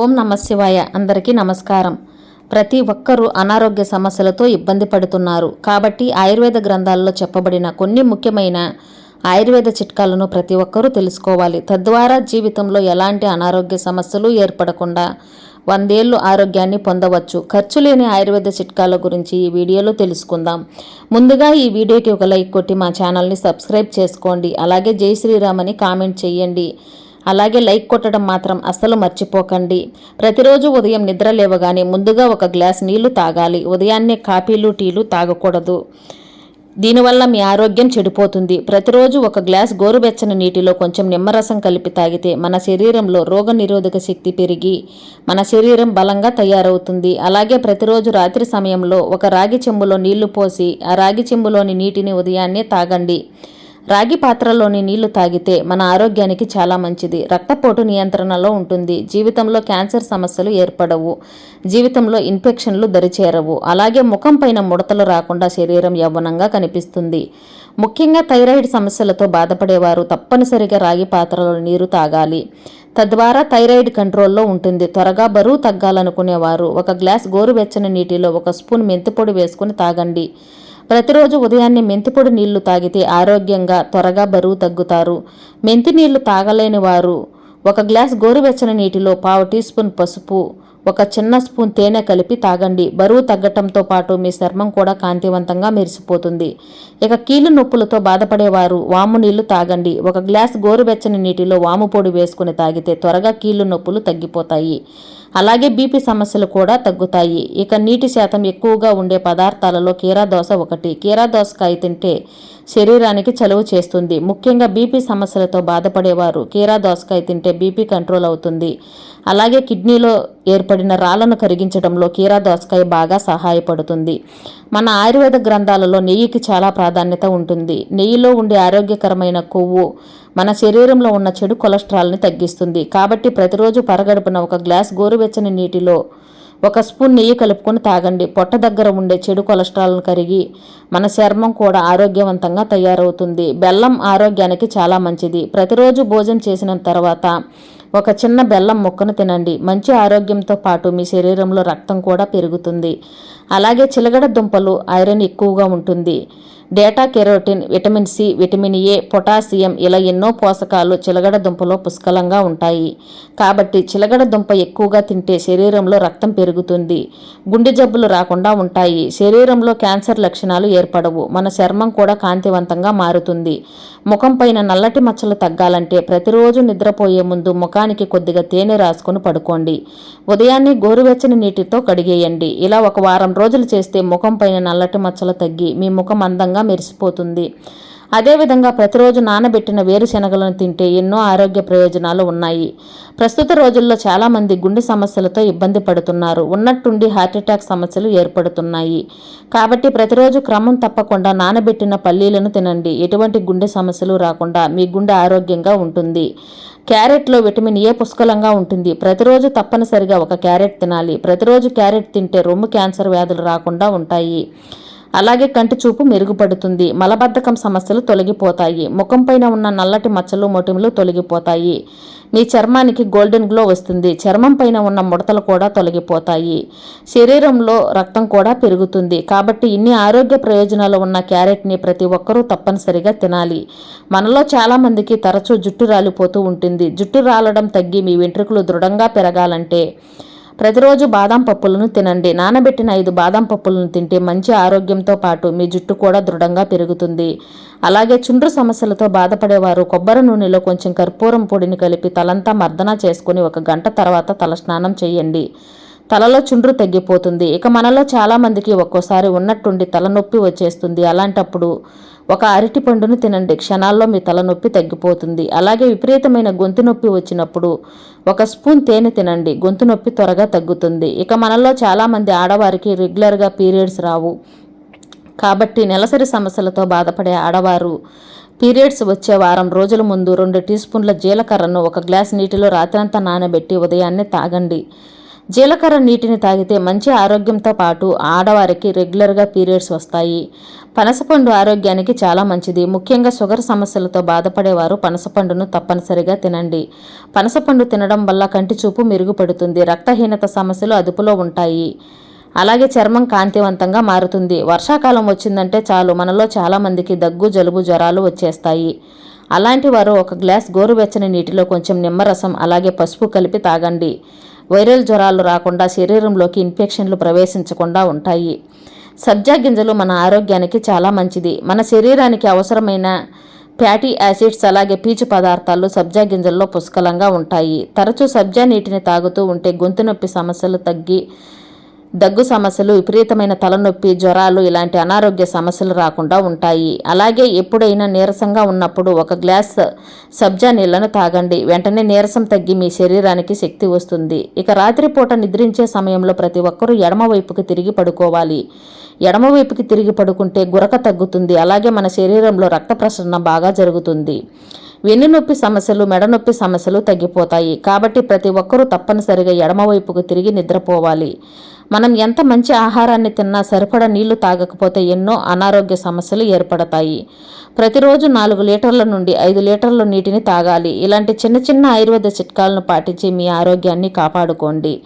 ఓం నమ శివాయ. అందరికీ నమస్కారం. ప్రతి ఒక్కరూ అనారోగ్య సమస్యలతో ఇబ్బంది పడుతున్నారు. కాబట్టి ఆయుర్వేద గ్రంథాల్లో చెప్పబడిన కొన్ని ముఖ్యమైన ఆయుర్వేద చిట్కాలను ప్రతి ఒక్కరూ తెలుసుకోవాలి. తద్వారా జీవితంలో ఎలాంటి అనారోగ్య సమస్యలు ఏర్పడకుండా వందేళ్ళు ఆరోగ్యాన్ని పొందవచ్చు. ఖర్చు లేని ఆయుర్వేద చిట్కాల గురించి ఈ వీడియోలో తెలుసుకుందాం. ముందుగా ఈ వీడియోకి ఒక లైక్ కొట్టి మా ఛానల్ని సబ్స్క్రైబ్ చేసుకోండి. అలాగే జై శ్రీరామ్ అని కామెంట్ చేయండి. అలాగే లైక్ కొట్టడం మాత్రం అస్సలు మర్చిపోకండి. ప్రతిరోజు ఉదయం నిద్ర లేవగానే ముందుగా ఒక గ్లాస్ నీళ్ళు తాగాలి. ఉదయాన్నే కాఫీలు టీలు తాగకూడదు. దీనివల్ల మీ ఆరోగ్యం చెడిపోతుంది. ప్రతిరోజు ఒక గ్లాస్ గోరువెచ్చని నీటిలో కొంచెం నిమ్మరసం కలిపి తాగితే మన శరీరంలో రోగ నిరోధక శక్తి పెరిగి మన శరీరం బలంగా తయారవుతుంది. అలాగే ప్రతిరోజు రాత్రి సమయంలో ఒక రాగి చెంబులో నీళ్ళు పోసి ఆ రాగి చెంబులోని నీటిని ఉదయాన్నే తాగండి. రాగి పాత్రలోని నీళ్ళు తాగితే మన ఆరోగ్యానికి చాలా మంచిది. రక్తపోటు నియంత్రణలో ఉంటుంది. జీవితంలో క్యాన్సర్ సమస్యలు ఏర్పడవు. జీవితంలో ఇన్ఫెక్షన్లు దరిచేరవు. అలాగే ముఖం పైన ముడతలు రాకుండా శరీరం యవ్వనంగా కనిపిస్తుంది. ముఖ్యంగా థైరాయిడ్ సమస్యలతో బాధపడేవారు తప్పనిసరిగా రాగి పాత్రలో నీరు తాగాలి. తద్వారా థైరాయిడ్ కంట్రోల్లో ఉంటుంది. త్వరగా బరువు తగ్గాలనుకునేవారు. ఒక గ్లాస్ గోరువెచ్చని నీటిలో ఒక స్పూన్ మెంతిపొడి వేసుకుని తాగండి. ప్రతిరోజు ఉదయాన్నే మెంతిపొడి నీళ్ళు తాగితే ఆరోగ్యంగా త్వరగా బరువు తగ్గుతారు. మెంతి నీళ్ళు తాగలేని వారు ఒక గ్లాస్ గోరువెచ్చని నీటిలో పావు టీ స్పూన్ పసుపు ఒక చిన్న స్పూన్ తేనె కలిపి తాగండి. బరువు తగ్గటంతో పాటు మీ చర్మం కూడా కాంతివంతంగా మెరిసిపోతుంది. ఇక కీళ్ళు నొప్పులతో బాధపడేవారు వాము నీళ్ళు తాగండి. ఒక గ్లాస్ గోరువెచ్చని నీటిలో వాము పొడి వేసుకుని తాగితే త్వరగా కీళ్ళు నొప్పులు తగ్గిపోతాయి. అలాగే బీపీ సమస్యలు కూడా తగ్గుతాయి. ఇక నీటి శాతం ఎక్కువగా ఉండే పదార్థాలలో కీరా దోశ ఒకటి. కీరా దోసకాయ తింటే శరీరానికి చలువ చేస్తుంది. ముఖ్యంగా బీపీ సమస్యలతో బాధపడేవారు. కీరా దోసకాయ తింటే బీపీ కంట్రోల్ అవుతుంది. అలాగే కిడ్నీలో ఏర్పడిన రాళ్ళను కరిగించడంలో కీరా దోసకాయ బాగా సహాయపడుతుంది. మన ఆయుర్వేద గ్రంథాలలో నెయ్యికి చాలా ప్రాధాన్యత ఉంటుంది. నెయ్యిలో ఉండే ఆరోగ్యకరమైన కొవ్వు మన శరీరంలో ఉన్న చెడు కొలెస్ట్రాల్ని తగ్గిస్తుంది. కాబట్టి ప్రతిరోజు పరగడుపున ఒక గ్లాస్ గోరువెచ్చని నీటిలో ఒక స్పూన్ నెయ్యి కలుపుకొని తాగండి. పొట్ట దగ్గర ఉండే చెడు కొలెస్ట్రాల్ను కరిగి మన చర్మం కూడా ఆరోగ్యవంతంగా తయారవుతుంది. బెల్లం ఆరోగ్యానికి చాలా మంచిది. ప్రతిరోజు భోజనం చేసిన తర్వాత ఒక చిన్న బెల్లం ముక్కను తినండి. మంచి ఆరోగ్యంతో పాటు మీ శరీరంలో రక్తం కూడా పెరుగుతుంది. అలాగే చిలగడ దుంపలు ఐరన్ ఎక్కువగా ఉంటుంది. Beta carotene vitamin C vitamin A potassium ఇలా ఎన్నో పోషకాలు చిలగడ దుంపలో పుష్కలంగా ఉంటాయి. కాబట్టి చిలగడ దుంప ఎక్కువగా తింటే శరీరంలో రక్తం పెరుగుతుంది. గుండె జబ్బులు రాకుండా ఉంటాయి. శరీరంలో క్యాన్సర్ లక్షణాలు ఏర్పడవు. మన చర్మం కూడా కాంతివంతంగా మారుతుంది. ముఖం పైన నల్లటి మచ్చలు తగ్గాలంటే ప్రతిరోజు నిద్రపోయే ముందు ముఖానికి కొద్దిగా తేనె రాసుకొని పడుకోండి. ఉదయాన్నే గోరువెచ్చని నీటితో కడిగేయండి. ఇలా ఒక వారం రోజులు చేస్తే ముఖం పైన నల్లటి మచ్చలు తగ్గి మీ ముఖం అందంగా మెరిసిపోతుంది. అదేవిధంగా ప్రతిరోజు నానబెట్టిన వేరుశెనగలను తింటే ఎన్నో ఆరోగ్య ప్రయోజనాలు ఉన్నాయి. ప్రస్తుత రోజుల్లో చాలామంది గుండె సమస్యలతో ఇబ్బంది పడుతున్నారు. ఉన్నట్టుండి హార్ట్అటాక్ సమస్యలు ఏర్పడుతున్నాయి. కాబట్టి ప్రతిరోజు క్రమం తప్పకుండా నానబెట్టిన పల్లీలను తినండి. ఎటువంటి గుండె సమస్యలు రాకుండా మీ గుండె ఆరోగ్యంగా ఉంటుంది. క్యారెట్లో విటమిన్ ఏ పుష్కలంగా ఉంటుంది. ప్రతిరోజు తప్పనిసరిగా ఒక క్యారెట్ తినాలి. ప్రతిరోజు క్యారెట్ తింటే రొమ్ము క్యాన్సర్ వ్యాధులు రాకుండా ఉంటాయి. అలాగే కంటి చూపు మెరుగుపడుతుంది. మలబద్ధకం సమస్యలు తొలగిపోతాయి. ముఖం పైన ఉన్న నల్లటి మచ్చలు మొటిములు తొలగిపోతాయి. మీ చర్మానికి గోల్డెన్ గ్లో వస్తుంది. చర్మం పైన ఉన్న ముడతలు కూడా తొలగిపోతాయి. శరీరంలో రక్తం కూడా పెరుగుతుంది. కాబట్టి ఇన్ని ఆరోగ్య ప్రయోజనాలు ఉన్న క్యారెట్ని ప్రతి ఒక్కరూ తప్పనిసరిగా తినాలి. మనలో చాలామందికి తరచూ జుట్టు రాలిపోతూ ఉంటుంది. జుట్టు రాలడం తగ్గి మీ వెంట్రుకలు దృఢంగా పెరగాలంటే ప్రతిరోజు బాదం పప్పులను తినండి. నానబెట్టిన ఐదు బాదం పప్పులను తింటే మంచి ఆరోగ్యంతో పాటు మీ జుట్టు కూడా దృఢంగా పెరుగుతుంది. అలాగే చుండ్రు సమస్యలతో బాధపడేవారు కొబ్బరి నూనెలో కొంచెం కర్పూరం పొడిని కలిపి తలంతా మర్దన చేసుకుని ఒక గంట తర్వాత తలస్నానం చేయండి. తలలో చుండ్రు తగ్గిపోతుంది ఇక మనలో చాలామందికి ఒక్కోసారి ఉన్నట్టుండి తలనొప్పి వచ్చేస్తుంది. అలాంటప్పుడు ఒక అరటి పండును తినండి. క్షణాల్లో మీ తలనొప్పి తగ్గిపోతుంది. అలాగే విపరీతమైన గొంతు నొప్పి వచ్చినప్పుడు ఒక స్పూన్ తేనె తినండి. గొంతు నొప్పి త్వరగా తగ్గుతుంది. ఇక మనలో చాలామంది ఆడవారికి రెగ్యులర్గా పీరియడ్స్ రావు. కాబట్టి నెలసరి సమస్యలతో బాధపడే ఆడవారు పీరియడ్స్ వచ్చే వారం రోజుల ముందు రెండు టీ స్పూన్ల జీలకర్రను ఒక గ్లాస్ నీటిలో రాత్రంతా నానబెట్టి ఉదయాన్నే తాగండి. జీలకర్ర నీటిని తాగితే మంచి ఆరోగ్యంతో పాటు ఆడవారికి రెగ్యులర్గా పీరియడ్స్ వస్తాయి. పనసపండు ఆరోగ్యానికి చాలా మంచిది. ముఖ్యంగా షుగర్ సమస్యలతో బాధపడేవారు పనసపండును తప్పనిసరిగా తినండి. పనసపండు తినడం వల్ల కంటి చూపు మెరుగుపడుతుంది. రక్తహీనత సమస్యలు అదుపులో ఉంటాయి. అలాగే చర్మం కాంతివంతంగా మారుతుంది. వర్షాకాలం వచ్చిందంటే చాలు. మనలో చాలామందికి దగ్గు జలుబు జ్వరాలు వచ్చేస్తాయి. అలాంటి వారు ఒక గ్లాస్ గోరువెచ్చని నీటిలో కొంచెం నిమ్మరసం అలాగే పసుపు కలిపి తాగండి. వైరల్ జ్వరాలు రాకుండా శరీరంలోకి ఇన్ఫెక్షన్లు ప్రవేశించకుండా ఉంటాయి. సబ్జా గింజలు మన ఆరోగ్యానికి చాలా మంచిది. మన శరీరానికి అవసరమైన ఫ్యాటీ యాసిడ్స్ అలాగే పీచు పదార్థాలు సబ్జా గింజల్లో పుష్కలంగా ఉంటాయి. తరచూ సబ్జా నీటిని తాగుతూ ఉంటే గొంతు నొప్పి సమస్యలు తగ్గి దగ్గు సమస్యలు విపరీతమైన తలనొప్పి జ్వరాలు ఇలాంటి అనారోగ్య సమస్యలు రాకుండా ఉంటాయి. అలాగే ఎప్పుడైనా నీరసంగా ఉన్నప్పుడు ఒక గ్లాస్ సబ్జా నీళ్ళను తాగండి. వెంటనే నీరసం తగ్గి మీ శరీరానికి శక్తి వస్తుంది. ఇక రాత్రిపూట నిద్రించే సమయంలో ప్రతి ఒక్కరూ ఎడమవైపుకి తిరిగి పడుకోవాలి. ఎడమవైపుకి తిరిగి పడుకుంటే గురక తగ్గుతుంది. అలాగే మన శరీరంలో రక్త ప్రసరణ బాగా జరుగుతుంది. వెన్నునొప్పి సమస్యలు మెడనొప్పి సమస్యలు తగ్గిపోతాయి. కాబట్టి ప్రతి ఒక్కరూ తప్పనిసరిగా ఎడమవైపుకు తిరిగి నిద్రపోవాలి. మనం ఎంత మంచి ఆహారాన్ని తిన్నా సరిపడా నీళ్ళు తాగకపోతే ఎన్నో అనారోగ్య సమస్యలు ఏర్పడతాయి. ప్రతిరోజు నాలుగు లీటర్ల నుండి ఐదు లీటర్ల నీటిని తాగాలి. ఇలాంటి చిన్న చిన్న ఆయుర్వేద చిట్కాలను పాటించి మీ ఆరోగ్యాన్ని కాపాడుకోండి.